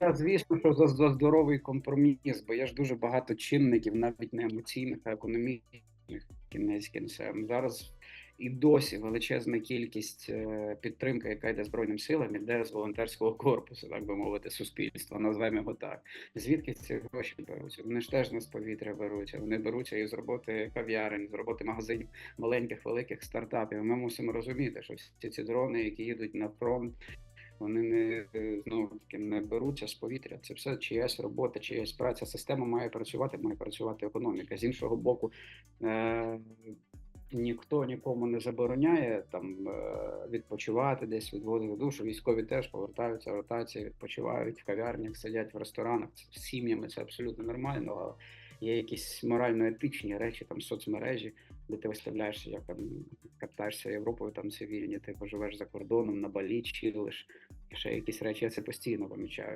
звісно, що за, за здоровий компроміс, бо є ж дуже багато чинників, навіть не емоційних, а економічних кінець кінцем. Зараз і досі величезна кількість е, підтримки, яка йде збройним силам, іде з волонтерського корпусу, так би мовити, суспільства. Назвемо його так. Звідки ці гроші беруться? Вони ж теж не з повітря беруться. Вони беруться і з роботи кав'ярень, з роботи магазинів маленьких, великих стартапів. Ми мусимо розуміти, що всі ці дрони, які їдуть на фронт. Вони не знову таки не беруться з повітря. Це все чиясь робота, чиясь праця. Система має працювати, має працювати економіка. З іншого боку, е- ніхто нікому не забороняє там е- відпочивати, десь відводити душу. Військові теж повертаються ротації, відпочивають в кав'ярнях, сидять в ресторанах з сім'ями. Це абсолютно нормально. Але є якісь морально-етичні речі, там соцмережі, де ти виставляєшся, як там катаєшся Європою, там цивільні, ти поживеш за кордоном, на балі, чилиш, ще якісь речі. Я це постійно помічаю.